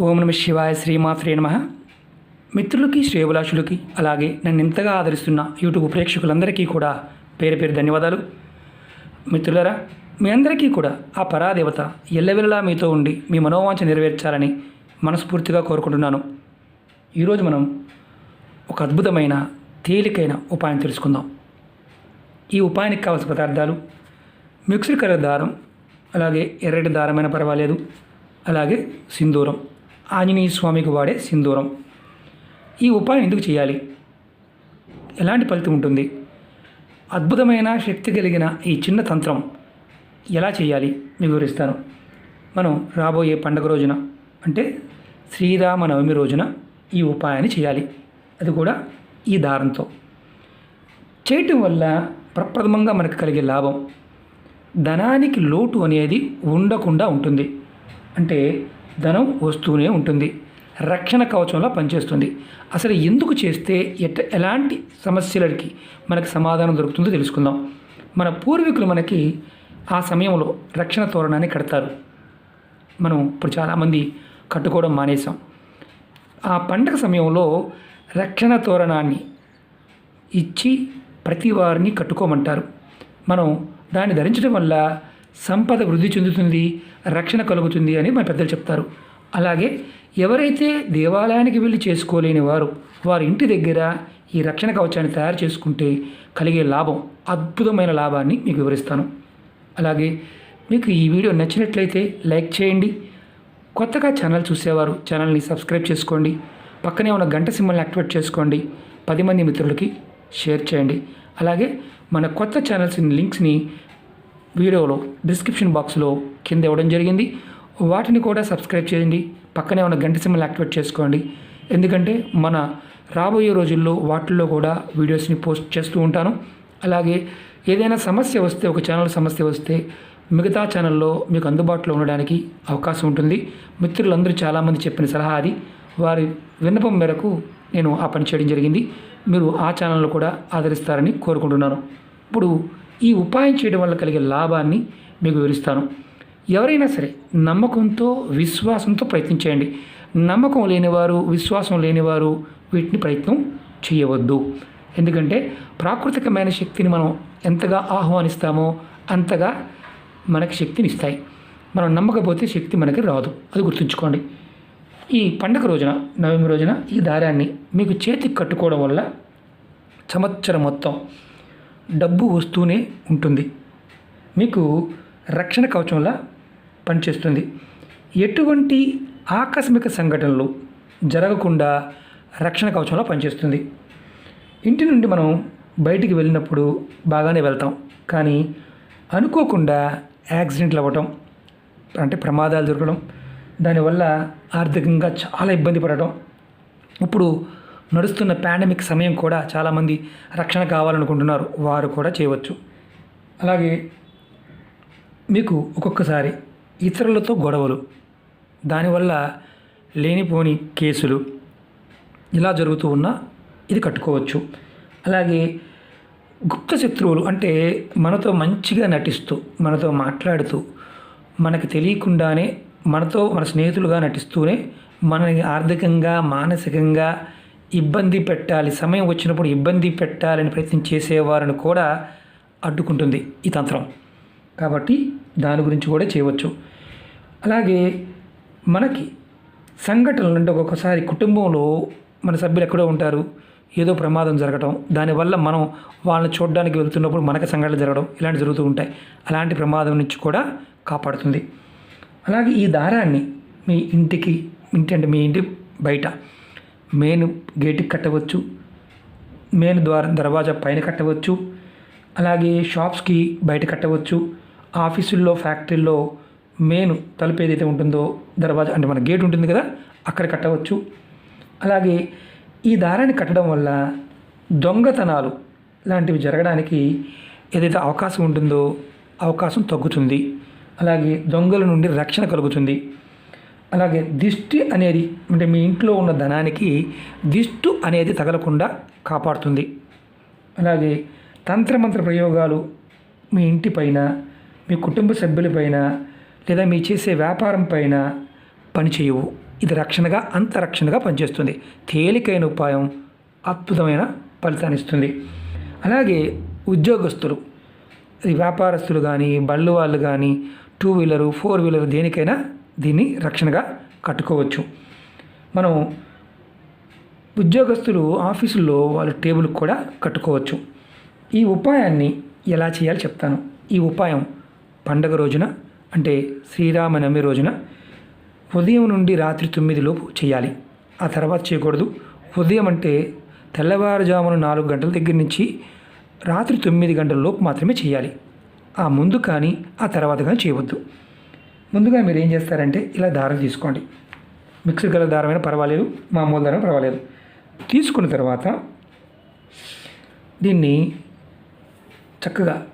ఓం నమ శివాయ శ్రీమాత్రే నమ. మిత్రులకి శ్రేయభిలాషులకి అలాగే నన్ను ఇంతగా ఆదరిస్తున్న యూట్యూబ్ ప్రేక్షకులందరికీ కూడా పేరు పేరు ధన్యవాదాలు. మిత్రులరా మీ అందరికీ కూడా ఆ పరాదేవత ఎల్లవెల్లలా మీతో ఉండి మీ మనోవాంఛ నెరవేర్చాలని మనస్ఫూర్తిగా కోరుకుంటున్నాను. ఈరోజు మనం ఒక అద్భుతమైన తేలికైన ఉపాయం తెలుసుకుందాం. ఈ ఉపాయానికి కావాల్సిన పదార్థాలు మిక్స్డ్ కర్ర దారం అలాగే ఎర్రటి దారమైన పర్వాలేదు అలాగే సింధూరం. ఆంజనేయ స్వామికి వాడే సింధూరం. ఈ ఉపాయం ఎందుకు చేయాలి? ఎలాంటి ఫలితం ఉంటుంది? అద్భుతమైన శక్తి కలిగిన ఈ చిన్న తంత్రం ఎలా చేయాలి? మీకు వివరిస్తాను. మనం రాబోయే పండగ రోజున అంటే శ్రీరామనవమి రోజున ఈ ఉపాయాన్ని చేయాలి. అది కూడా ఈ దారంతో. చేయటం వల్ల ప్రప్రథమంగా మనకు కలిగే లాభం ధనానికి లోటు అనేది ఉండకుండా ఉంటుంది. అంటే ధనం వస్తూనే ఉంటుంది. రక్షణ కవచంలా పనిచేస్తుంది. అసలు ఎందుకు చేస్తే ఎట్ ఎలాంటి సమస్యలకి మనకు సమాధానం దొరుకుతుందో తెలుసుకుందాం. మన పూర్వీకులు మనకి ఆ సమయంలో రక్షణ తోరణాన్ని కడతారు. మనం ఇప్పుడు చాలామంది కట్టుకోవడం మానేసాం ఆ పండగ సమయంలో రక్షణ తోరణాన్ని ఇచ్చి ప్రతి వారిని కట్టుకోమంటారు. మనం దాన్ని ధరించడం వల్ల సంపద వృద్ధి చెందుతుంది రక్షణ కలుగుతుంది అని మన పెద్దలు చెప్తారు. అలాగే ఎవరైతే దేవాలయానికి వెళ్ళి చేసుకోలేని వారు వారి ఇంటి దగ్గర ఈ రక్షణ కవచాన్ని తయారు చేసుకుంటే కలిగే లాభం అద్భుతమైన లాభాన్ని మీకు వివరిస్తాను. అలాగే మీకు ఈ వీడియో నచ్చినట్లయితే లైక్ చేయండి. కొత్తగా ఛానల్ చూసేవారు ఛానల్ని సబ్స్క్రైబ్ చేసుకోండి. పక్కనే ఉన్న గంట సింబల్ని యాక్టివేట్ చేసుకోండి. పది మంది మిత్రులకి షేర్ చేయండి. అలాగే మన కొత్త ఛానల్స్ లింక్స్ని వీడియోలో డిస్క్రిప్షన్ బాక్స్లో కింద ఇవ్వడం జరిగింది. వాటిని కూడా సబ్స్క్రైబ్ చేయండి. పక్కనే ఉన్న గంట సింబల్ యాక్టివేట్ చేసుకోండి. ఎందుకంటే మన రాబోయే రోజుల్లో వాటిల్లో కూడా వీడియోస్ని పోస్ట్ చేస్తూ ఉంటాను. అలాగే ఏదైనా సమస్య వస్తే ఒక ఛానల్ సమస్య వస్తే మిగతా ఛానల్లో మీకు అందుబాటులో ఉండడానికి అవకాశం ఉంటుంది. మిత్రులందరూ చాలామంది చెప్పిన సలహా అది. వారి విన్నపం మేరకు నేను ఆ పని చేయడం జరిగింది. మీరు ఆ ఛానల్లో కూడా ఆదరిస్తారని కోరుకుంటున్నాను. ఇప్పుడు ఈ ఉపాయం చేయడం వల్ల కలిగే లాభాన్ని మీకు వివరిస్తాను. ఎవరైనా సరే నమ్మకంతో విశ్వాసంతో ప్రయత్నం చేయండి. నమ్మకం లేనివారు విశ్వాసం లేనివారు వీటిని ప్రయత్నం చేయవద్దు. ఎందుకంటే ప్రాకృతికమైన శక్తిని మనం ఎంతగా ఆహ్వానిస్తామో అంతగా మనకి శక్తిని ఇస్తాయి. మనం నమ్మకపోతే శక్తి మనకి రాదు. అది గుర్తుంచుకోండి. ఈ పండగ రోజున నవమి రోజున ఈ దారాన్ని మీకు చేతికి కట్టుకోవడం వల్ల సంవత్సరం మొత్తం డబ్బు వస్తూనే ఉంటుంది. మీకు రక్షణ కవచంలా పనిచేస్తుంది. ఎటువంటి ఆకస్మిక సంఘటనలు జరగకుండా రక్షణ కవచంలా పనిచేస్తుంది. ఇంటి నుండి మనం బయటికి వెళ్ళినప్పుడు బాగానే వెళ్తాం. కానీ అనుకోకుండా యాక్సిడెంట్లు అవ్వటం అంటే ప్రమాదాలు జరగడం దానివల్ల ఆర్థికంగా చాలా ఇబ్బంది పడటం. ఇప్పుడు నడుస్తున్న పాండమిక్ సమయం కూడా చాలామంది రక్షణ కావాలనుకుంటున్నారు. వారు కూడా చేయవచ్చు. అలాగే మీకు ఒక్కొక్కసారి ఇతరులతో గొడవలు దానివల్ల లేనిపోని కేసులు ఇలా జరుగుతూ ఉన్నా ఇది కట్టుకోవచ్చు. అలాగే గుప్త శత్రువులు అంటే మనతో మంచిగా నటిస్తూ మనతో మాట్లాడుతూ మనకి తెలియకుండానే మనతో మన స్నేహితులుగా నటిస్తూనే మనని ఆర్థికంగా మానసికంగా ఇబ్బంది పెట్టాలి సమయం వచ్చినప్పుడు ఇబ్బంది పెట్టాలని ప్రయత్నం చేసేవారిని కూడా అడ్డుకుంటుంది ఈ తంత్రం. కాబట్టి దాని గురించి కూడా చేయవచ్చు. అలాగే మనకి సంఘటనలు అంటే ఒక్కొక్కసారి కుటుంబంలో మన సభ్యులు ఎక్కడో ఉంటారు ఏదో ప్రమాదం జరగడం దానివల్ల మనం వాళ్ళని చూడడానికి వెళ్తున్నప్పుడు మనకి సంఘటనలు జరగడం ఇలాంటి జరుగుతూ ఉంటాయి. అలాంటి ప్రమాదం నుంచి కూడా కాపాడుతుంది. అలాగే ఈ దారాన్ని మీ ఇంటికి ఇంటి అంటే మీ ఇంటి బయట మెయిన్ గేటుకి కట్టవచ్చు మెయిన్ ద్వారా దర్వాజా పైన కట్టవచ్చు అలాగే షాప్స్కి బయట కట్టవచ్చు. ఆఫీసుల్లో ఫ్యాక్టరీల్లో మెయిన్ తలుపు ఏదైతే ఉంటుందో దర్వాజా అంటే మన గేట్ ఉంటుంది కదా అక్కడ కట్టవచ్చు. అలాగే ఈ దారాన్ని కట్టడం వల్ల దొంగతనాలు లాంటివి జరగడానికి ఏదైతే అవకాశం ఉంటుందో అవకాశం తగ్గుతుంది. అలాగే దొంగల నుండి రక్షణ కలుగుతుంది. అలాగే దిష్టి అనేది అంటే మీ ఇంట్లో ఉన్న ధనానికి దిష్టు అనేది తగలకుండా కాపాడుతుంది. అలాగే తంత్రమంత్ర ప్రయోగాలు మీ ఇంటిపైన మీ కుటుంబ సభ్యులపైన లేదా మీ చేసే వ్యాపారం పైన పనిచేయవు. ఇది రక్షణగా అంతరక్షణగా పనిచేస్తుంది. తేలికైన ఉపాయం అద్భుతమైన ఫలితాన్ని ఇస్తుంది. అలాగే ఉద్యోగస్తులు అది వ్యాపారస్తులు కానీ బళ్ళు వాళ్ళు కానీ టూ వీలరు ఫోర్ వీలరు దేనికైనా దీన్ని రక్షణగా కట్టుకోవచ్చు. మనం ఉద్యోగస్తులు ఆఫీసుల్లో వాళ్ళ టేబుల్ కూడా కట్టుకోవచ్చు. ఈ ఉపాయాన్ని ఎలా చేయాలో చెప్తాను. ఈ ఉపాయం పండగ రోజున అంటే శ్రీరామనవమి రోజున ఉదయం నుండి రాత్రి తొమ్మిది లోపు చేయాలి. ఆ తర్వాత చేయకూడదు. ఉదయం అంటే తెల్లవారుజామున నాలుగు గంటల దగ్గర నుంచి రాత్రి తొమ్మిది గంటల లోపు మాత్రమే చేయాలి. ఆ ముందు కానీ ఆ తర్వాత కానీ చేయవద్దు. ముందుగా మీరు ఏం చేస్తారంటే ఇలా దారం తీసుకోండి. మిక్సర్ గల దారమైనా పర్వాలేదు మామూలు దారం పర్వాలేదు. తీసుకున్న తర్వాత దీన్ని చక్కగా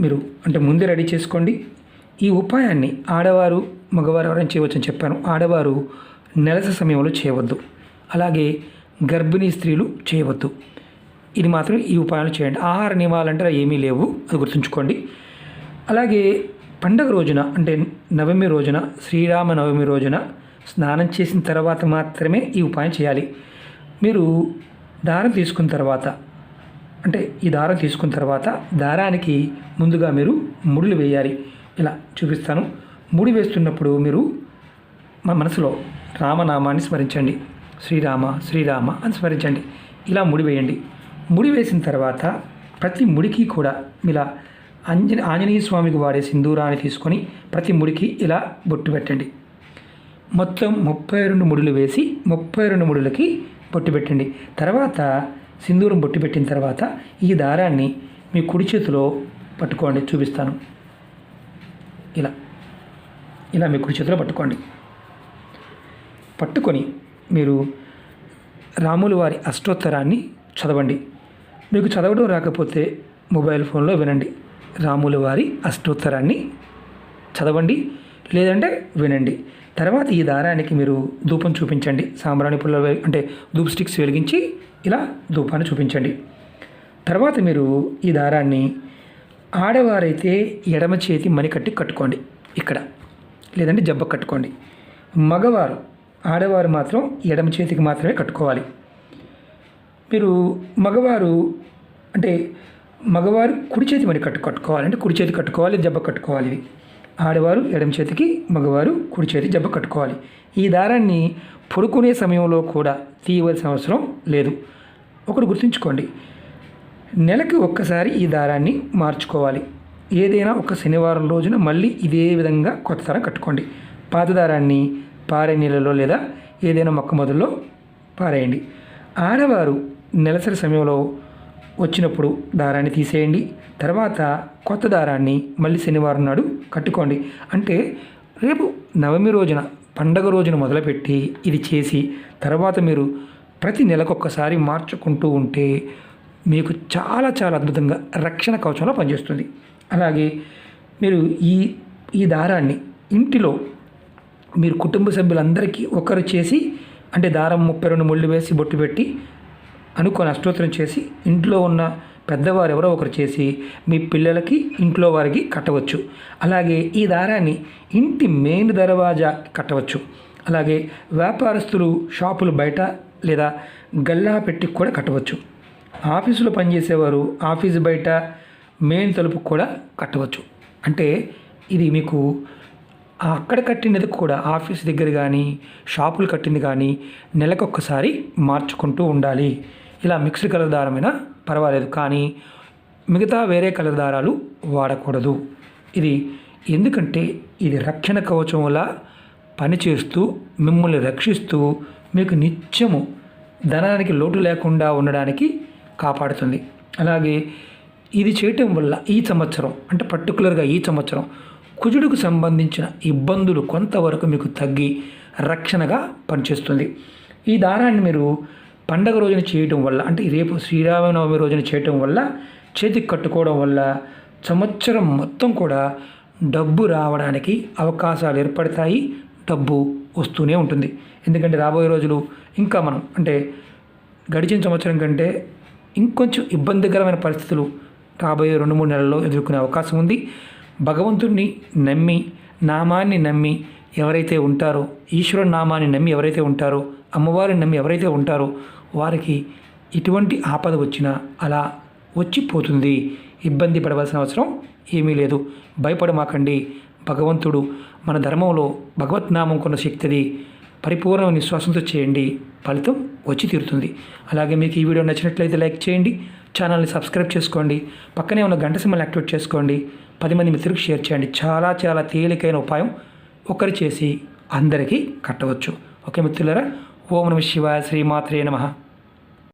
మీరు అంటే ముందే రెడీ చేసుకోండి. ఈ ఉపాయాన్ని ఆడవారు మగవారు ఎవరైనా చేయవచ్చని చెప్పాను. ఆడవారు నెలస సమయంలో చేయవద్దు. అలాగే గర్భిణీ స్త్రీలు చేయవద్దు. ఇది మాత్రం ఈ ఉపాయాలు చేయండి. ఆహార నియమాలంటే ఏమీ లేవు అది గుర్తుంచుకోండి. అలాగే పండగ రోజున అంటే నవమి రోజున శ్రీరామ నవమి రోజున స్నానం చేసిన తర్వాత మాత్రమే ఈ ఉపాయం చేయాలి. మీరు దారం తీసుకున్న తర్వాత అంటే ఈ దారం తీసుకున్న తర్వాత దారానికి ముందుగా మీరు ముడులు వేయాలి. ఇలా చూపిస్తాను. ముడి వేస్తున్నప్పుడు మీరు మా మనసులో రామనామాన్ని స్మరించండి. శ్రీరామ శ్రీరామ అని స్మరించండి. ఇలా ముడి వేయండి. ముడి వేసిన తర్వాత ప్రతి ముడికి కూడా ఇలా అంజన ఆంజనేయ స్వామికి వాడే సింధూరాన్ని తీసుకొని ప్రతి ముడికి ఇలా బొట్టు పెట్టండి. మొత్తం ముప్పై రెండు ముడులు వేసి ముప్పై రెండు ముడులకి బొట్టు పెట్టండి. తర్వాత సింధూరం బొట్టు పెట్టిన తర్వాత ఈ దారాన్ని మీ కుడి చేతిలో పట్టుకోండి చూపిస్తాను. ఇలా ఇలా మీ కుడి చేతిలో పట్టుకోండి. పట్టుకొని మీరు రాములు వారి అష్టోత్తరాన్ని చదవండి. మీకు చదవడం రాకపోతే మొబైల్ ఫోన్లో వినండి. రాముల వారి అష్టోత్తరాన్ని చదవండి లేదంటే వినండి. తర్వాత ఈ దారానికి మీరు ధూపం చూపించండి. సాంబ్రాణి పుల్ల అంటే ధూప్ స్టిక్స్ వెలిగించి ఇలా ధూపాన్ని చూపించండి. తర్వాత మీరు ఈ దారాన్ని ఆడవారైతే ఎడమ చేతి మణికట్టి కట్టుకోండి. ఇక్కడ. లేదంటే జబ్బ కట్టుకోండి. మగవారు ఆడవారు మాత్రం ఎడమ చేతికి మాత్రమే కట్టుకోవాలి. మీరు మగవారు అంటే మగవారు కుడి చేతి మరి కట్టు కట్టుకోవాలి. అంటే కుడి చేతి కట్టుకోవాలి జబ్బ కట్టుకోవాలి ఇవి. ఆడవారు ఎడమ చేతికి మగవారు కుడి చేతి జబ్బ కట్టుకోవాలి. ఈ దారాన్ని పడుకునే సమయంలో కూడా తీయవలసిన అవసరం లేదు. ఒకటి గుర్తుంచుకోండి. నెలకి ఒక్కసారి ఈ దారాన్ని మార్చుకోవాలి. ఏదైనా ఒక శనివారం రోజున మళ్ళీ ఇదే విధంగా కొత్త దారం కట్టుకోండి. పాత దారాన్ని పారే నీళ్ళలో లేదా ఏదైనా మొక్క మొదల్లో పారేయండి. ఆడవారు నెలసరి సమయంలో వచ్చినప్పుడు దారాన్ని తీసేయండి. తర్వాత కొత్త దారాన్ని మళ్ళీ శనివారం నాడు కట్టుకోండి. అంటే రేపు నవమి రోజున పండగ రోజున మొదలుపెట్టి ఇది చేసి తర్వాత మీరు ప్రతి నెలకొక్కసారి మార్చుకుంటూ ఉంటే మీకు చాలా చాలా అద్భుతంగా రక్షణ కవచంలో పనిచేస్తుంది. అలాగే మీరు ఈ ఈ దారాన్ని ఇంటిలో మీరు కుటుంబ సభ్యులందరికీ ఒకరు చేసి అంటే దారం ముప్పై రెండు ముళ్ళు వేసి బొట్టు పెట్టి అనుకొని అష్టోత్తరం చేసి ఇంట్లో ఉన్న పెద్దవారు ఎవరో ఒకరు చేసి మీ పిల్లలకి ఇంట్లో వారికి కట్టవచ్చు. అలాగే ఈ దారాన్ని ఇంటి మెయిన్ దర్వాజా కట్టవచ్చు. అలాగే వ్యాపారస్తులు షాపులు బయట లేదా గల్లా పెట్టి కూడా కట్టవచ్చు. ఆఫీసులో పనిచేసేవారు ఆఫీస్ బయట మెయిన్ తలుపు కూడా కట్టవచ్చు. అంటే ఇది మీకు అక్కడ కట్టినది కూడా ఆఫీస్ దగ్గర కానీ షాపులు కట్టింది కానీ నెలకొకసారి మార్చుకుంటూ ఉండాలి. ఇలా మిక్స్డ్ కలర్ దారమైనా పర్వాలేదు కానీ మిగతా వేరే కలర్ దారాలు వాడకూడదు. ఇది ఎందుకంటే ఇది రక్షణ కవచంలా పనిచేస్తూ మిమ్మల్ని రక్షిస్తూ మీకు నిత్యము ధనానికి లోటు లేకుండా ఉండడానికి కాపాడుతుంది. అలాగే ఇది చేయటం వల్ల ఈ సంవత్సరం అంటే పర్టికులర్గా ఈ సంవత్సరం కుజుడుకు సంబంధించిన ఇబ్బందులు కొంతవరకు మీకు తగ్గి రక్షణగా పనిచేస్తుంది. ఈ దారాన్ని మీరు పండగ రోజున చేయటం వల్ల అంటే రేపు శ్రీరామనవమి రోజున చేయటం వల్ల చేతికి కట్టుకోవడం వల్ల సంవత్సరం మొత్తం కూడా డబ్బు రావడానికి అవకాశాలు ఏర్పడతాయి డబ్బు వస్తూనే ఉంటుంది. ఎందుకంటే రాబోయే రోజులు ఇంకా మనం అంటే గడిచిన సంవత్సరం కంటే ఇంకొంచెం ఇబ్బందికరమైన పరిస్థితులు రాబోయే రెండు మూడు నెలల్లో ఎదుర్కొనే అవకాశం ఉంది. భగవంతుడిని నమ్మి నామాన్ని నమ్మి ఎవరైతే ఉంటారో ఈశ్వరుడు నామాన్ని నమ్మి ఎవరైతే ఉంటారో అమ్మవారిని నమ్మి ఎవరైతే ఉంటారో వారికి ఎటువంటి ఆపద వచ్చినా అలా వచ్చిపోతుంది. ఇబ్బంది పడవలసిన అవసరం ఏమీ లేదు. భయపడమాకండి. భగవంతుడు మన ధర్మంలో భగవత్నామం కొన్న శక్తిది. పరిపూర్ణ విశ్వాసంతో చేయండి. ఫలితం వచ్చి తీరుతుంది. అలాగే మీకు ఈ వీడియో నచ్చినట్లయితే లైక్ చేయండి. ఛానల్ని సబ్స్క్రైబ్ చేసుకోండి. పక్కనే ఉన్న గంట సింబల్ యాక్టివేట్ చేసుకోండి. పది మంది మిత్రులకు షేర్ చేయండి. చాలా చాలా తేలికైన ఉపాయం ఒకరు చేసి అందరికీ కట్టవచ్చు. ఓకే మిత్రులరా ఓం నమ శివాయ శ్రీమాత్రే నమః